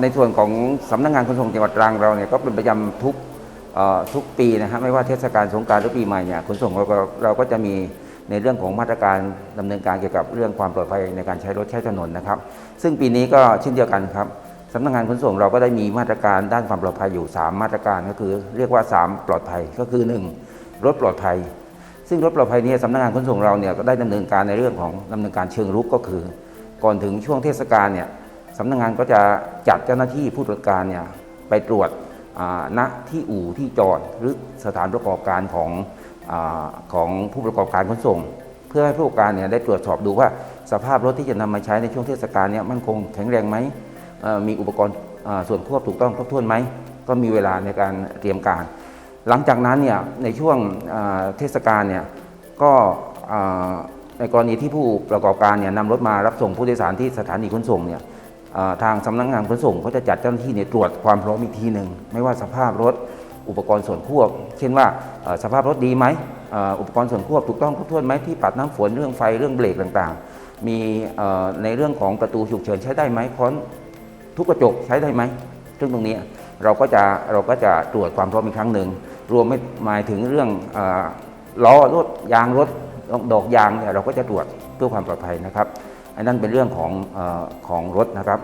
ในส่วนของสำนักงานขนส่งจังหวัดตรังเราเนี่ยก็เป็นประจำทุกทุกปีนะฮะไม่ว่าเทศกาลสงการหรือปีใหม่เนี่ยขนส่งเราก็เราก็จะมีในเรื่องของมาตรการดำเนินการเกี่ยวกับเรื่องความปลอดภัยในการใช้รถใช้ถนนนะครับ ซึ่งปีนี้ก็เช่นเดียวกันครับสำนักงานขนส่งเราก็ได้มีมาตรการด้านความปลอดภัยอยู่ 3 มาตรการก็คือ เรียกว่า 3 ปลอดภัยก็คือ 1 รถปลอดภัย ซึ่งรถปลอดภัยเนี้สำนักงานขนส่งเราเนี่ยก็ได้ดำเนินการในเรื่องของดำเนินการเชิงรุกก็คือ ก่อนถึงช่วงเทศกาลเนี่ย สำนักงานก็จะจัดเจ้าหน้าที่ผู้ตรวจการเนี่ยไปตรวจณที่อู่ที่จอดหรือสถานประกอบการของอของผู้ประกอบการขนส่ง เพื่อให้ผู้ประกอบการเนี่ยได้ตรวจสอบดูว่าสภาพรถที่จะนำมาใช้ในช่วงเทศกาลเนี่ยมันคงแข็งแรงไหมมีอุปกรณ์ส่วนควบถูกต้องครบถ้วนไหมก็มีเวลาในการเตรียมการ หลังจากนั้นเนี่ยในช่วงเทศกาลเนี่ยก็ในกรณีที่ผู้ประกอบการเนี่ยนำรถมารับส่งผู้โดยสารที่สถานีขนส่งเนี่ย ทางสำนักงานขนส่งก็จะจัดเจ้าหน้าที่เนี่ยตรวจความพร้อมอีกทีหนึ่งไม่ว่าสภาพรถอุปกรณ์ส่วนควบ เช่นว่าสภาพรถดีไหมอ,อุปกรณ์ส่วนควบถูกต้องครบถ้วนไหมที่ปัดน้ำฝนเรื่องไฟเรื่องเบรกต่างๆ มีในเรื่องของประตูฉุกเฉินใช้ได้ไหมค้อนทุกกระจกใช้ได้ไหมซึ่งตรงนี้เราก็จะเราก็จะตรวจความพร้อมอีกครั้งหนึ่งรวมไม่หมายถึงเรื่องอล้อรถยางรถดอกยางเนี่ยเราก็จะตรวจเพื่อความปลอดภัยนะครับ อันนั้นเป็นเรื่องของออของรถนะครับ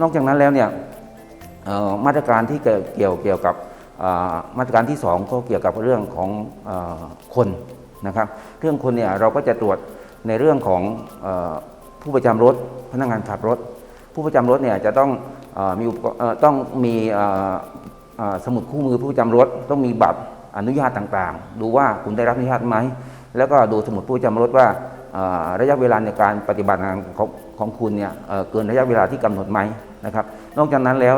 นอกจากนั้นแล้วเนี่ยมาตรการที่เกี่ยวเกี่ยวกับมาตรการที่สองก็เกี่ยวกับเรื่องของอคนนะครับ เรื่องคนเนี่ยเราก็จะตรวจในเรื่องของอผู้ประจำรถพนักงานขับรถ ผู้ประจำรถเนี่ยจะต้องอมีต้องมีสมุดคู่มือผู้ประจำรถ ต้องมีบัตรอนุญาตต่างๆ ดูว่าคุณได้รับอนุญาตไหมแล้วก็ดูสมุดผู้ประจำรถว่า ระยะเวลาในการปฏิบัติงานของของคุณเนี่ยเเกินระยะเวลาที่กำหนดไหมนะครับ นอกจากนั้นแล้ว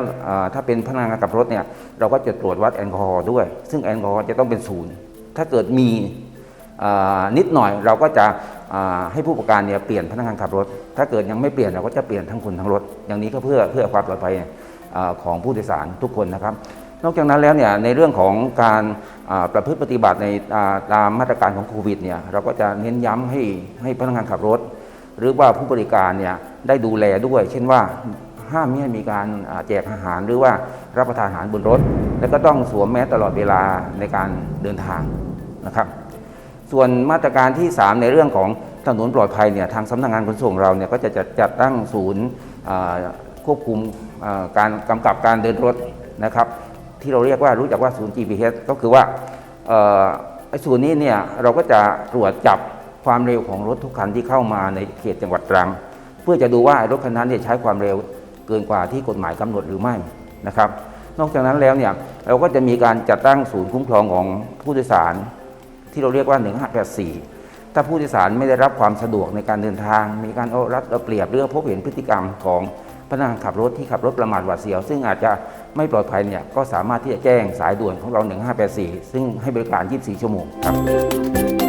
ถ้าเป็นพนักงานขับรถเนี่ยเราก็จะตรวจวัดแอลกอฮอล์ด้วย ซึ่งแอลกอฮอล์จะต้องเป็นศูนย์ถ้าเกิดมีนิดหน่อยเราก็จะให้ผู้ประกอบการเนี่ยเปลี่ยนพนักงานขับรถ ถ้าเกิดยังไม่เปลี่ยนเราก็จะเปลี่ยนทั้งคนทั้งรถ อย่างนี้ก็เพื่อเพื่อความปลอดภัยของผู้โดยสารทุกคนนะครับ นอกจากนั้นแล้วเนี่ยในเรื่องของการประพฤติปฏิบัติในตามมาตรการของโควิดเนี่ยเราก็จะเน้นย้ำให้ให้พนักงานขับรถ หรือว่าผู้บริการเนี่ยได้ดูแลด้วย เช่นว่าห้ามไม่ให้มีการแจกอาหารหรือว่ารับประทานอาหารบนรถ และก็ต้องสวมแมสตลอดเวลาในการเดินทางนะครับส่วนมาตรการที่ 3 ในเรื่องของถนนปลอดภัยเนี่ยทางสำนักงานขนส่งเราเนี่ยก็จะจัดจัดตั้งศูนย์ควบคุมการกำกับการเดินรถนะครับ ที่เราเรียกว่ารู้จักว่าศูนย์ GPS ก็คือว่าไอ้ศูนย์นี้เนี่ยเราก็จะตรวจจับความเร็วของรถทุกคันที่เข้ามาในเขตจังหวัดตรัง เพื่อจะดูว่ารถคันนั้นเนี่ยใช้ความเร็วเกินกว่าที่กฎหมายกำหนดหรือไม่นะครับ นอกจากนั้นแล้วเนี่ยเราก็จะมีการจัดตั้งศูนย์คุ้มครองของผู้โดยสาร ที่เราเรียกว่า 1584 ถ้าผู้โดยสารไม่ได้รับความสะดวกในการเดินทาง มีการเอารัดเอาเปรียบหรือพบเห็นพฤติกรรมของพนักงานขับรถที่ขับรถประมาทหวาดเสียว ซึ่งอาจจะ ไม่ปลอดภัยเนี่ยก็สามารถที่จะแจ้งสายด่วนของเรา 1584 ซึ่งให้บริการ 24 ชั่วโมงครับ